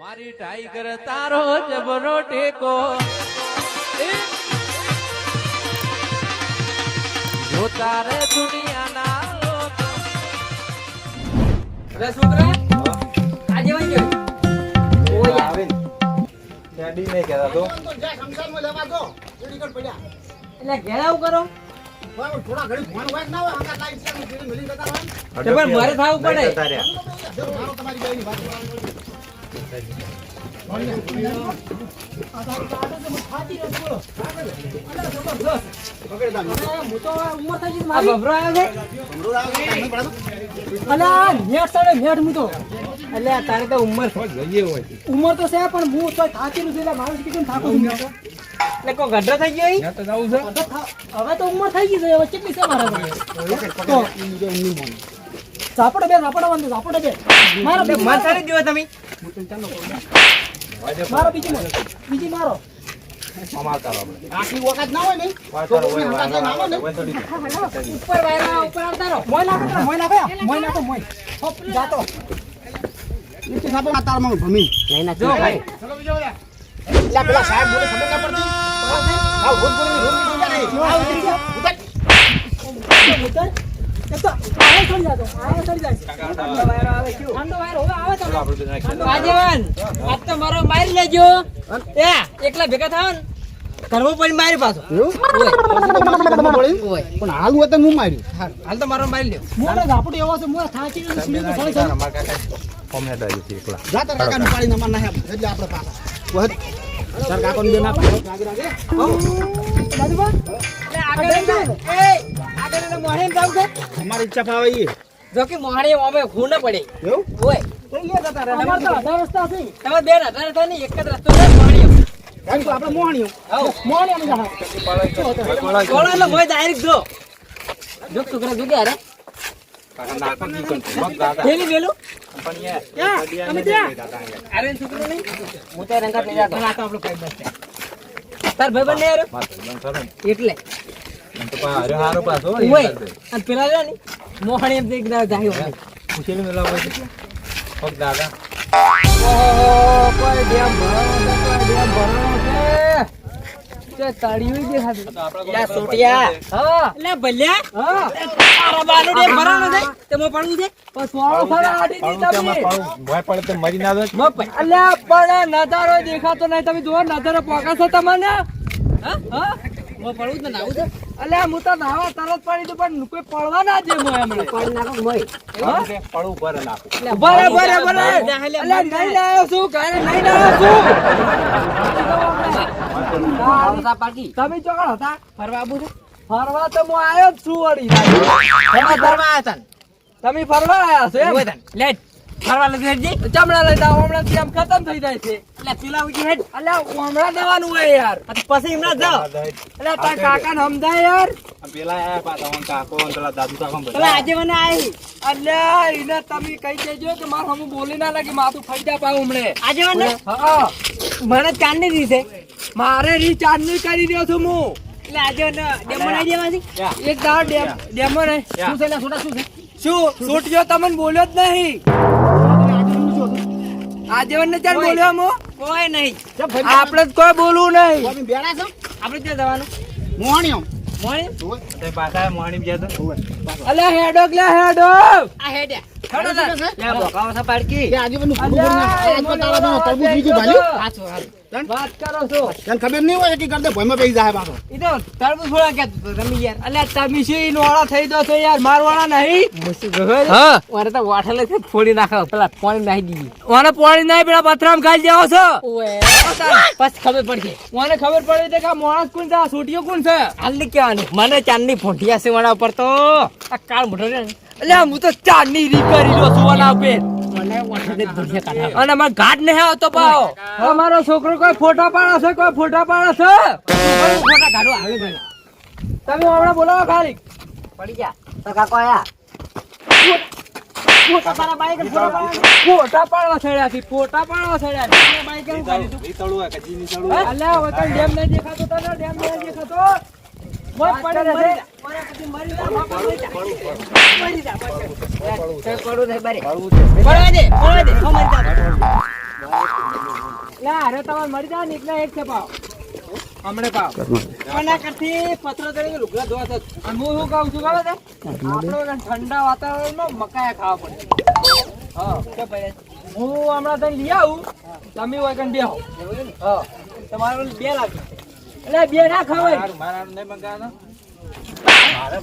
મારી ટાઈગર તારો જબરો ટેકો. જો તારે દુનિયાના લોકો છોકરા આજે ગયો? ઓય. આવે ડેડી ને કહેતા તો. એટલે ઘેર આવું કરો. તો પણ મારે થાવું પડે. નહીં જતા રહ્યા. આ બબરો આવ્યો છે અલા નેટ સાડે નેટ હું તો એટલે આ તારે તો ઉંમર ઉંમર તો છે પણ હું તો થાકી નથી એટલે મારું કીધું થાકું એટલે કોઈ ગઢો થઈ ગયો હવે તો ઉંમર થઈ ગઈ છે પાસે? બે ઝાપડે વાંધો ઝાપડે બે મારો બીજી મારો દીધો તમે મારો બીજી મારો. બીજી મારો. અમાર તારો આપણે. હોય, વાત તારો હોય થોડી. ઉપર વાયરા ઉપર આવતા મોય નાખો મોય નાખો મોય નાખો મોય જાતો જો ભાઈ આવ ઉતરી જા ઉતર એ તો આયો ચડી જાતો આયો ચડી જાય છે. ઠંડો વાયરો આવે કેવો? ઠંડો વાયરો હવે આવે ચાલો આપણે એકલા ભેગા થાવ કરવો પડી મારી પાછો. પણ હાલ હોય હું માર્યું. હાલ તો મારો મારી લ્યો. મોટો ઝાપડો એવો છે મોય થાકી ગયો સીડી તો સળી તારા માર કાકા કોમે ડાળી છે એકલા. જા તાર કાકા પાડીને અમાર નાહે એટલે આપણે પાછા. વહદ તાર કાકા બે ના પાડો રાગે રાગે દાદુબા એટલે આગળ એ આગળ એને મોહે જાવ છે. અમારી ઈચ્છા ફાવે ઈ. જો કે મોહણી અમે ખૂન પડે. એવું? ઓય. તો ઈ જતા રહે અમાર તો અઢાર રસ્તા છે તમે બે ના તારે થાય એક જ રસ્તો છે મોહણીઓ. કારણ કે આપણે મોહણીઓ. મોણે અમે જાહા કોળો એટલે મોય ડાયરેક્ટ જો જો છોકરા જો કે અરે કાકા નહીં. છે બંને. એટલે. એમ તો પા હારે હારો પાછો ઓય અને પેલા રહ્યો ને મોહણી એમ દેખ દા જાય પૂછેલું મેલા હોય છે. દાદા ઓહો કોઈ ડેમ ભરવાનો કોઈ ડેમ ભરવાનો છે. તે તળિયું લા સોટિયા. હા. લે ભલ્યા. હા. તારા બાનો ડેમ ભરવાનો છે તે પડવું છે? પણ સોળો ફરા આડી પાડું દી તેમાં તમે. પાડું. ભોંય પડે તો મરી ના જાય. મો પડ અલ્યા પણ નજારો દેખાતો નહીં. તમે જુઓ નજારો પોકા છો તમને. હા હા. મો પડવું ને નાવું છે. અલ્યા હું તો નાવા તરત પડી દઉં પણ કોઈ પડવા ના દે મોય હમણાં. પડી નાખો મોય. પાડું છે, પાડું ભરે નાખું. બરે બરે બરે અલ્યા નહીં લાવ્યો છું ઘરે નહીં લાવ્યો છું. તમે ચોકડ હતા? ફરવા છે. ફરવા તો હું આવ્યો જ છું વળી. તમે ફરવા આવ્યા તન તમે ફરવા આવ્યા છો એમ? લેટ ફરવા લઈ હેડજી? ચમડા લઈ જાવ હમણાં કેમ ખતમ થઈ જાય છે. એટલે પેલા ઉજી હેડ. એટલે હમણાં દેવાનું હોય યાર. પછી એમના જાઓ. એટલે તાર કાકા ને સમજાય યાર. પેલા આયા પાછા ઓન કાકો ઓન પેલા દાદુ કાકો એટલે આજે મને આવી એટલે એને તમે કહી દેજો કે માર હમું બોલી ના લાગે માથું ફરી જા પાઉં હમણે. આજે મને? હા. મને ચાંદની દીધે મારે રીચાર્જ કરી રહ્યો છું હું. એટલે આજે મને ડેમો ના દેવાથી એક દાડ ડેમો ને શું છે શું છે? શું? છૂટ્યો તમને બોલ્યો જ નહીં. આજે ને ચાલ બોલ્યો મો. કોઈ નહીં. આપણે જ કોઈ બોલવું નહીં. બેડા છો? આપણે ક્યાં જવાનું? મોણ્યો. મોણ્યો? તે પાછા મોણી ગયા તા. અલ્યા હેડો લે હેડો. આ હેડે. હેડો લે. બોકાવા સા પાડકી? એ આજે બધું અલ્યા, ના તો તારા તરબૂચ બીજું. ભાલ્યું? હાચો હાચો. વાત કરો છો? તને ખબર નહીં હોય કે કરતે? ભોયમાં બેસી જાય બાકો ઈ તો તરબૂચ થોડા કે રમી યાર. અલ્યા તમે શી નોળા થઈ દો છો યાર મારવાળા નહીં. મુસી ગયો હા. ઓરે તો વાઠલે છે ફોડી નાખો. પેલા પાણી નાખી દીધી. ઓને પાણી નહીં પેલા પથરામ ખાઈ જાવ છો. ઓએ બસ ખબર પડશે. ઓને ખબર પડી દેખા કે માણસ કોણ છે? છોટીઓ કોણ છે? હાલની કહેવાનું. મને ચાંદની ફોંટિયા છે મારા ઉપર તો. આ કાળ મોટો રે ને, હું તો ચાંદની રી કરી રહ્યો છું ઓલા ઉપર. મને વાઠલે ધોળિયા કાઢા. અને અમાર ઘાટ નહીં આવતો પાવ અમારો છોકરો કોઈ ફોટા પાડે છે કોઈ ફોટા પાડે છે? ફોટા કાઢો આવે ભાઈ તમે હમણાં બોલાવો ખાલી. પડી ગયા. તો કાકો આયા. તમારા બાઈક ફોટા પાડવા. છડ્યા છે ફોટા પાડવા છડ્યા છે. બાઈક રીતળું- રીતળું હોય કે જીની તળું હોય. અલ્યા વતન ડેમ નહીં દેખાતો તને ડેમ નહીં દેખાતો? મરી જા. પડું નહીં બારે. પાડવું છે. પડવા દે પડવા દે. હો મરી જા. હારે તમારે મળી જાય ને એટલે એક છે પાવ. હમણે પાવ. આના કરથી પતરો તરીકે લુગડા ધોવા અને હું શું કહું છું ખબર છે? આપણે ઠંડા વાતાવરણમાં મકાયા ખાવા પડે. હા. ભાઈ હું હમણાં તને લઈ આવું. તમે હોય કન બેહો. હા. તમારે બે લાગે એટલે બે ના ખવાય.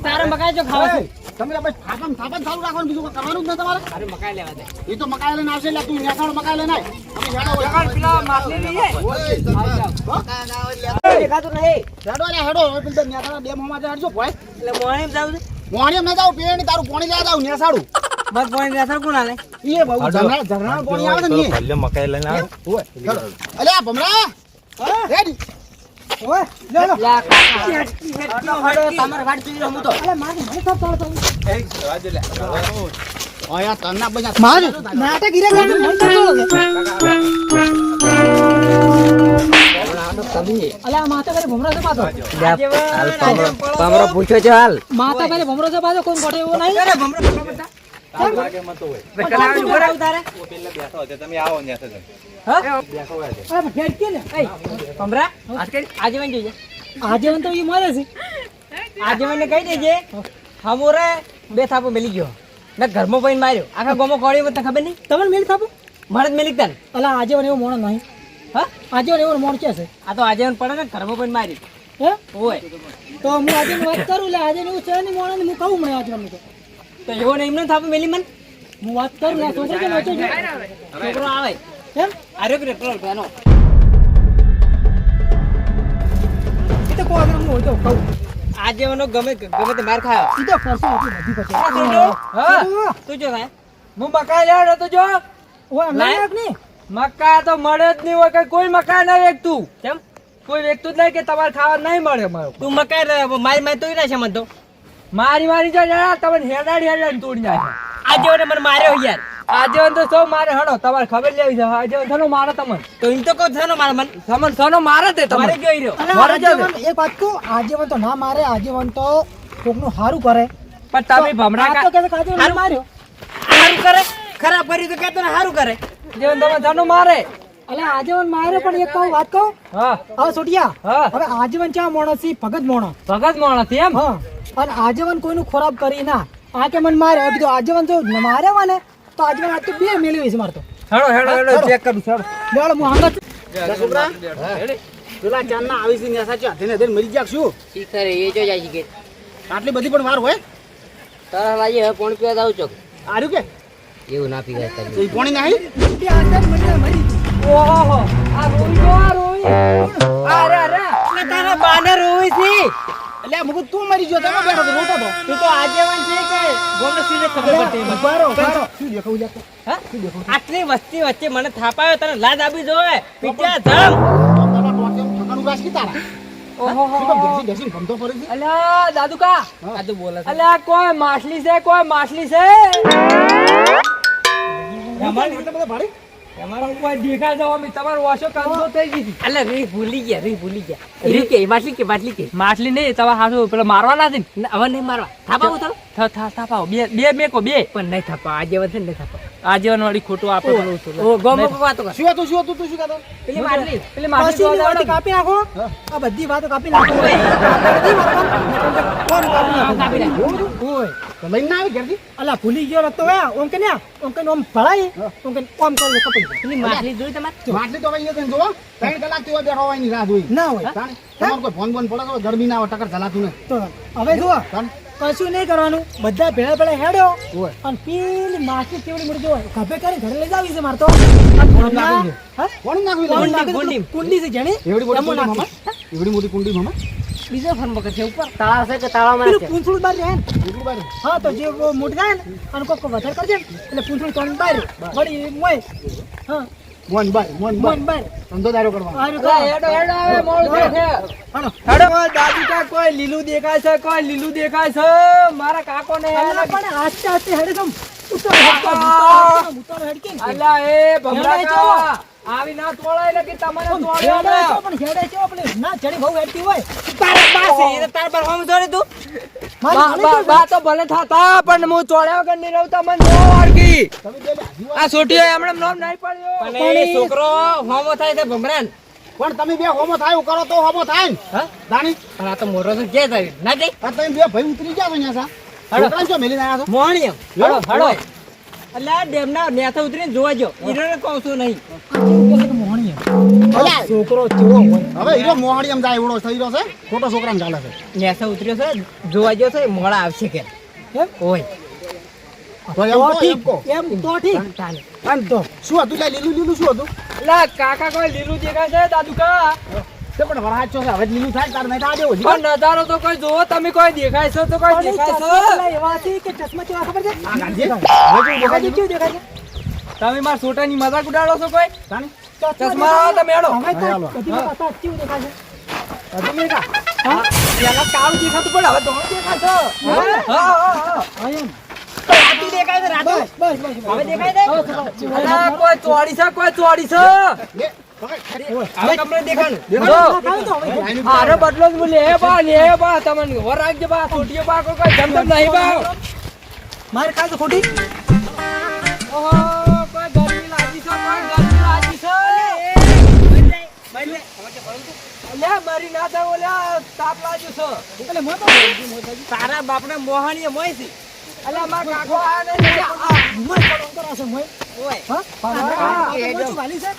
તારે મકાઈ જો ખાવા છે. તમે બસ થાપણ થાપણ ચાલુ રાખવાનું બીજું કરવાનું જ ન તમારે. અરે મકાઈ લેવા દે. એ તો મકાઈ લઈને આવશે એટલે તું નેસાડો મકાઈ લઈને. તમે હેડો હોય. જગાડ પેલા માછલી લઈ જાય દેખાતું નહીં. હેડો લે હેડો હવે પેલી તો નેસાડા ડેમોમાં જાય હેડજો ભાઈ. એટલે મોણી જાવ છે? મોણી એમ જાવ પેણ તારું પોણી લેવા જાવ નેસાડું. બસ પોણી નેસાડ કોણ આલે? એ બહુ ઝરણા ઝરણા પોણી આવે ને. મકાઈ લઈને આવો. હોય. અલ્યા ભમરા. હેડ. ઓય લે લો. લા કાકા તમારે વાટ જોઈ હું તો. અલે મારી મને સબ ચાલો ચાલો ઓય આ તન્ના બધા મારું નાટક હીરા ગાને મને સબ ચાલો અલે આ માતા પેલે ભમરો છે પાછો પામરો પૂછ્યો છે હાલ. માતા પેલે ભમરો છે પાછો કોઈ ગોઠે એવો નહીં? અરે ભમરો તમે આવો ને આજે ને એ. ભમરા. આજ તો ઈ મરે છે. આજે ને કહી દેજે હમોરે બે થાપો મેલી ગયો. મેં ઘરમાં પૈન માર્યો. આખા ગોમો કોળી મને ખબર નહીં? તમને મેલી થાપો? મારે જ મેલી તને. અલા આજીવન એવો મોણો નહીં. હા? આજે એવો મોણ છે? આ તો આજે પડે ને ઘરમાં પૈન મારી હે? ઓય. તો હું આજે વાત કરું લે આજે એવું છે નહીં મોણો હું કહું મને આજે તો તો એવો ને એમને થાપો મેલી મને? હું વાત કરું ને છોકરો કે છોકરો આવે. એમ આર્યો કે પેલો એ તો કોઈ આગળ હું હોય તો કહું. આજીવનો ગમે ગમે તે માર ખાયો. ઈ તો કરશે બધી પછી. હા તું જો. થાય હું મકાઈ લેવાનો તો જો. ઓય લાયક નહીં. મકા તો મળે જ નહીં હોય કે કોઈ મકા ના વેચતું. કેમ? કોઈ વેચતું જ નહીં કે તમારે ખાવા નહીં મળે મારું તું મકાઈ મારી મારી તોડી નાખે મને તો. મારી મારી જો જરા તમને હેડાડી હેડાડી તોડી નાખે. આજે મને મને માર્યો યાર. આજે તો સૌ મારે હડો તમારે ખબર લેવી છે. આજે થનો મારે તમને? તો ઇન તો કો થનો મારે મને સમન થનો મારે તે તમારે જોઈ રહ્યો. મારે જો એક વાત કહું આજીવન તો ના મારે આજીવન તો કોકનું હારું કરે. પણ તમે ભમરા કા તો કે આજીવન માર્યો. સારું કરે? ખરાબ કરી તો કે તને હારું કરે. જીવન તમે થનો મારે? અલે આજીવન માર્યો પણ એક કહું વાત કહું? હા. હા સોટિયા હા. હવે આજીવન ચા મોણસ ભગત મોણો ભગત માણસ એમ? હા. અને આજીવન કોઈનું ખોરાબ કરી ના. આ કે મને મારે કીધું આજે જો ન મારે મને. તો આજે આ તો બે મેળવી છે મારતો હેડો હેડો હેડો ચેક કરું હેડો. લેવડો હું હાંગત છોકરા પેલા ચાંદના આવી છે નેસા છે હાથે ને મરી જાક શું? શીખરે એ જો જાય કે આટલી બધી પણ વાર હોય? તારા લાગે હવે પોણ પીવા જાવ ચોક આર્યું કે? એવું ના પીવાય તમે તો ઈ પોણી નાહી? બે અંદર મને મરી ઓહો આ રોઈ જો આ રોઈ અરે અરે તારા બાને રોઈ છે. એટલે મુકુ તું મરી ગયો તમે બેઠો તો રોતો તો તું તો આજીવન છે કે ગોમે સીધે ખબર પડતી મને. બારો ઉભારો શું દેખાવું જાતો હા? આટલી વસ્તી વચ્ચે મને થાપાયો તને લાજ આપી જોવે પીટ્યા ધમ તારા ટોકે ઠકાણું ગાસ કી તારા ઓહો તું તો બેસી બેસીને ગમતો ફરે છે અલ્યા દાદુકા આ તો બોલે અલ્યા કોઈ માછલી છે કોઈ માછલી છે એટલે તમારો કોઈ દેખા જાવ અમે તમારો વાસો કાંદો થઈ ગઈ અલે રી ભૂલી ગયા રી ભૂલી ગયા. રી કે માછલી કે માટલી કે. માછલી નહીં તમારા હાથો પેલા મારવાના છે ને? હવે નહીં મારવા. થાપાવો તો. થા થા થાપાવો. બે બે મેકો બે. પણ નહીં થાપા આજે વધે નહીં થાપા આજીવન વાળી ખોટું આપણે ઓ ગોમો વાતો કર. શું હતું શું હતું તું શું કહેતો? પેલી માછલી પેલી માછલી કાપી નાખો. આ બધી વાતો કાપી નાખો. બધી વાતો કોણ કાપી નાખો. ઓય તો લઈને આવે આવી ઘેરથી. અલા ભૂલી ગયો રતો હે ઓમ કે ને ઓમ કે ઓમ ભળાઈ ઓમ કે ઓમ કરે કપડી જાય. પેલી માછલી જોઈ તમારે? માટલી તો અહીંયા એ જોવો. ત્રણ કલાકથી બેઠો હોયની રાહ જોઈ. ના હોય. તમારે કોઈ ફોન બોન પડે તો ગરમી ના આવે ટકર ચલાતું ને તો હવે જુઓ. કશું નહીં કરવાનું. બધા ભેળા ભેળા હેડ્યો. હોય અને પેલી માસી કેવડી મોટી જોવાય ખભે કરી ઘરે લઈ જાવી છે મારે તો. કુંડી, છે જેની. એવડી મોટી કુંડી મામા? એવડી મોટી કુંડી મામા? બીજો ફોન વખત છે ઉપર. તાળા છે કે તાળામાં પેલું પૂંછડું બહાર રહે હા તો જે મોટી થાય ને અને કોક વધારે કરજે એટલે પૂંછડું તોડીને બહાર વળી મોય. હા. મોન બાર મોન બાર મોય ધંધો દારો કરવાનો હેડો હેડો હવે મોડું છે. હેડો. દાદી કા કોઈ લીલું દેખાય છે કોઈ લીલું દેખાય છે? મારા કાકો ને પણ આસ્તે આસ્તે હેડે તમ ઉતર હેડકે, ઉતારો, હેડકે અલા એ ભમરા કા આવી ના તોળાય ને કે તમારે છે પણ હેડે છે આપણે ના ચડી બહુ હેડતી હોય. તારા પાસે તાર પર હોમ જોડે તું? બા- તો ભલે થાતા પણ હું ચોળ્યા વગર નહીં રહું તમને નો વાળગી તમે બે આ છોટીઓ એમણે નામ નહીં પડ્યો. પણ છોકરો હોમો થાય છે ભમરાન. પણ તમે બે હોમો થાય એવું કરો તો હોમો થાય ને. દાણી. પણ આ તો મોરો તો કે થાય ના આ તમે બે ભાઈ ઉતરી ગયા અહીંયા સા. છો? હળો એટલે ડેમના નેથા ઉતરીને જોવા જો. ઈરોને કહું છું નહીં. મોહણી એમ. છોકરો કેવો હોય. હવે હીરો મોહાડી એમ જાય એવડો થઈ રહ્યો છે. ખોટો છોકરાને ચાલે છે. નેથા ઉતર્યો છે. જોવા જો છે મોડા આવશે કે. એમ? ઓય તો એમ તો કહો, એમ ઠીક. કહો. એમ તો ઠીક. ચાલે. આમ તો. શું હતું લે લીલું લીલું શું હતું? એટલે કાકા કોઈ લીલું દેખાય છે નહીં તો નજારો કોઈ જોવો તમે કોઈ દેખાય છો તો કોઈ દેખાય છો. પેલા કે ચશ્મા કેવા ખબર છે? તમે મારા છોટાની મજાક ઉડાડો છો કોઈ? ચશ્મા લાવો તમે હેડો. હવે તો હાલો. બધી વાત પાછા કેવું દેખાય છે. હજુ કા? હા? પેલા કાળું દેખાતું પણ હવે ધોળું દેખાય હા હા હા. હા, એમ. રાતું દેખાય છે રાતું? બસ બસ બસ હવે દેખાય છે? અલા, કોઈ છે કોઈ ચોરી છે? હવે દેખાણું બદલો જ લે બા લે બા તમને વર રાખજે બા છોટીઓ બા કોઈ કોઈ જમતમ નહીં બા. મારે કાલ ખોટી? ઓહો. અલ્યા મારી ના થાય ઓલ્યા તાપ લાગ્યું છે. એટલે મોં તો તારા બાપને મોહાણીએ મોય છે. અલ્યા માર કાકો આ મોં મોં. ઓય. હા? હા, મોં વાલી છે?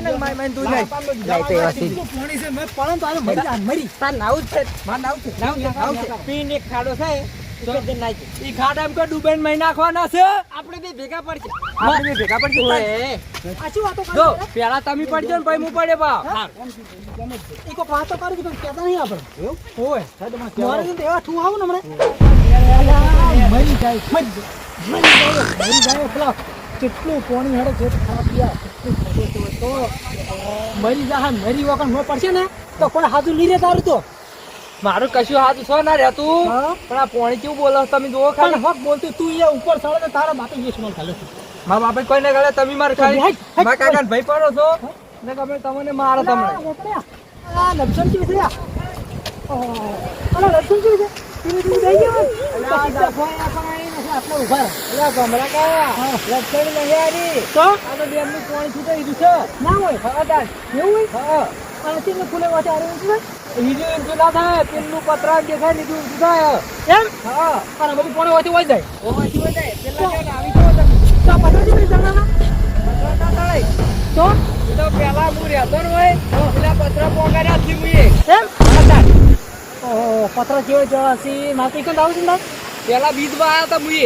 ને માય માય તું જાય. જાય તો એવા પોણી છે, મેં પડે તો આજે મરી જા, મરી. તાર નાવું છે. માર નાવું છે. નાવું છે પીને ખાડો છે. ઈ ખાડા એમ કે ડૂબેન મહી નાખવાના છે. આપણે બે ભેગા પડશે. આપણે બે ભેગા પડશે. ઓય. આ શું વાતો કરે પેલા તમે પડજો ને પછી હું પડે બા ઈ કોક વાતો કરે છે પણ નહીં આપણે. ઓય. સાઈડમાં મારે તો એવા ઠું આવું ને હમણાં. મરી જાય, મરી જાય. મરી જાય, પેલા કેટલું પોણી હેડે છે તો. મરી જા મરી વગર ન પડશે ને? તો કોઈ હાજુ લીરે તારું તો? મારું કશું હાથ છો ના રહેતું તું? પણ આ પોણી કેવું બોલો તમે જોવો ખાલી. હક બોલતું તું અહીંયા ઉપર ચડે તો તારા બાપે વીસ મણ ખાલે મારા બાપે કોઈ ને ગળે તમે મારે ખાલી. મારા કાકા ભાઈ પડો છો? ને ગમે તમને મારો તમને. આ. લક્ષણ કેવી છે આ? કેવી ના હોય. હા એવું હોય? હા. ફૂલે ઊંચું થાય? બીજું ઊંચું ના થાય પેલું પતરા દેખાય લીધું ઊંચું થાય એમ? હા અને બધું પોણે વાટે હોય જાય. ઓ હોય જાય પેલા આવી જાઓ તમે તો પતરા જેવી ના તો? તો પેલા હું રહેતો ને હોય પેલા પતરા પોગાડ્યા થી મુએ એમ? ઓહો, પતરા જેવો જવા છે. માથે એકંદ આવું છું? પેલા બીજમાં આવ્યા હતા મુએ.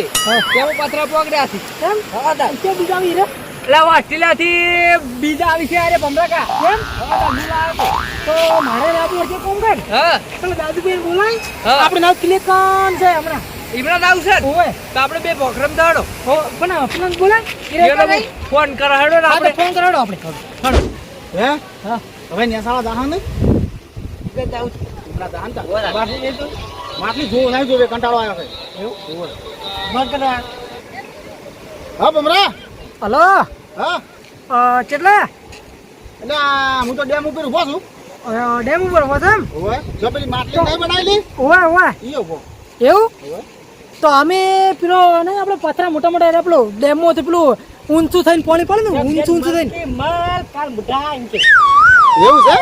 તેમાં પતરા પોગડ્યા હતી એમ? હા તાર કે બીજા આવી રે? એટલે ઓસ્ટ્રેલિયા થી બીજા આવી છે અરે ભમરાકા. કેમ? તો મારે રાતે હશે કોમ કર. હા. પેલો દાદુભાઈને બોલાય. હા. આપણે નાવ ક્લિક છે હમણાં. ઇમરાન આવું છે? ઓય તો આપણે બે ભોખરમ દાડો હો, પણ આપણે બોલાય. ફોન કરાડો હેડો ને આપણે. ફોન કરાડો આપણે. હે? હા. હવે નેસાળા દાઉ નહીં દાહન તા. માટલી જો ના જોવે કંટાળો આવ્યો છે. મત કરા હા બમરા હલો. હા? કેટલા? એટલે હું તો ડેમ ઉપર ઊભો છું. ડેમ ઉપર ઊભો છો એમ? જો પેલી માટલી નહીં બનાવેલી? ઈ ઊભો એવું? તો અમે પેલો ને આપણે પથરા મોટા મોટા એટલે પેલો ડેમો થી પેલું ઊંચું થઈને પાણી પડે ને ઊંચું ઊંચું થઈને. એવું છે?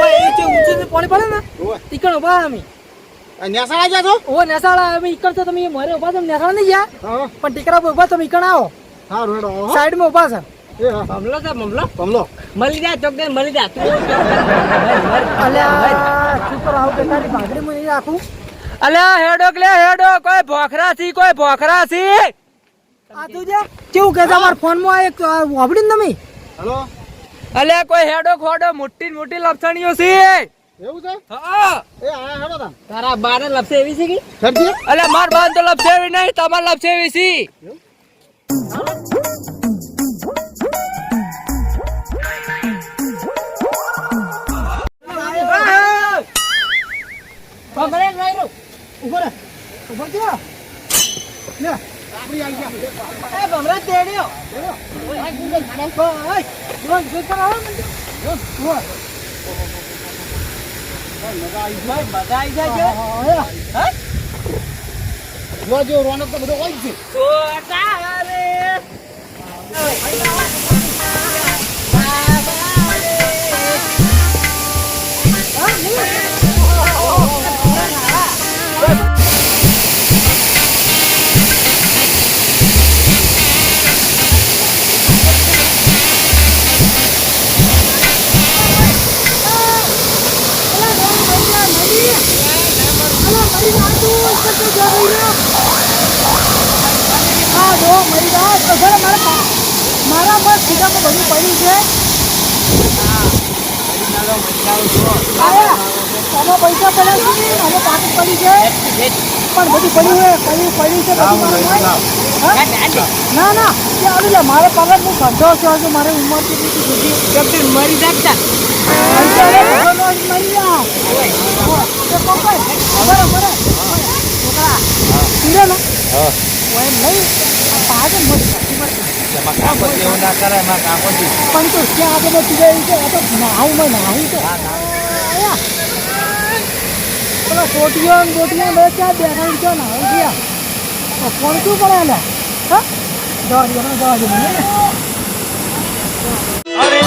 ઓય એ જે ઊંચું થઈને પાણી પડે ને ઊભા અમે. નેસાળા ગયા છો? ઓ નેસાળા અમે ઈકણ તો તમે મારે ઊભા છો નેસાળા નહીં ગયા. હા. પણ ટીકરા ઊભા તમે ઈકણ આવો. હા રોડો આવો સાઈડમાં ઊભા છે. એ હા. મમલો છે મમલો? કમલો મળી જા ચોક મળી જા. તું અલ્યા શું આવું કે તારી ભાગડી માં રાખું? અલ્યા હેડો કે હેડો. કોઈ ભોખરા છી કોઈ ભોખરા આ તું કેવું કે તમારા ફોનમાં આ એક વાપડી ને તમે? હલો? અલ્યા કોઈ હેડો ખોડો મોટી મોટી લપસણીઓ છે. એવું છે? હા. એ આ હેડો તા તારા બારે લપસે એવી છે કે? અલ્યા માર બાન તો લપસે એવી નહીં તમાર લપસે એવી? છે જો જો રોનક તો બધો હોય જ છે છોટા રે મરી તો મારા મારા બસ ખીચામાં બધું પડ્યું છે આયા, આમાં પૈસા પડ્યા છે આમાં પડી છે પણ બધું પડ્યું છે પડ્યું પડ્યું છે મારા? ના ના એ આવી લે મારે પગાર હું ધંધો છે તો મારે ઉંમર કેટલી સુધી કેપ્ટન મરી જાગતા ભગવાનનો જ મળી જાય. એ પકડ. બરો, બરો. છોકરા, પીરે ને? ઓય નહીં. પાછળ મળતી. એમાં કાપડ એવું ના કરાય એમાં કાપડ પણ તો ક્યાં આપણે પીરે એ છે? આ તો નાહું માં નાહું. છે. પેલો કોટીઓ ને બોટીઓ બે ક્યાં બેઠા છે નાહું છે કોણ શું પડે એને હા? જવા દે જવા દે મને. અરે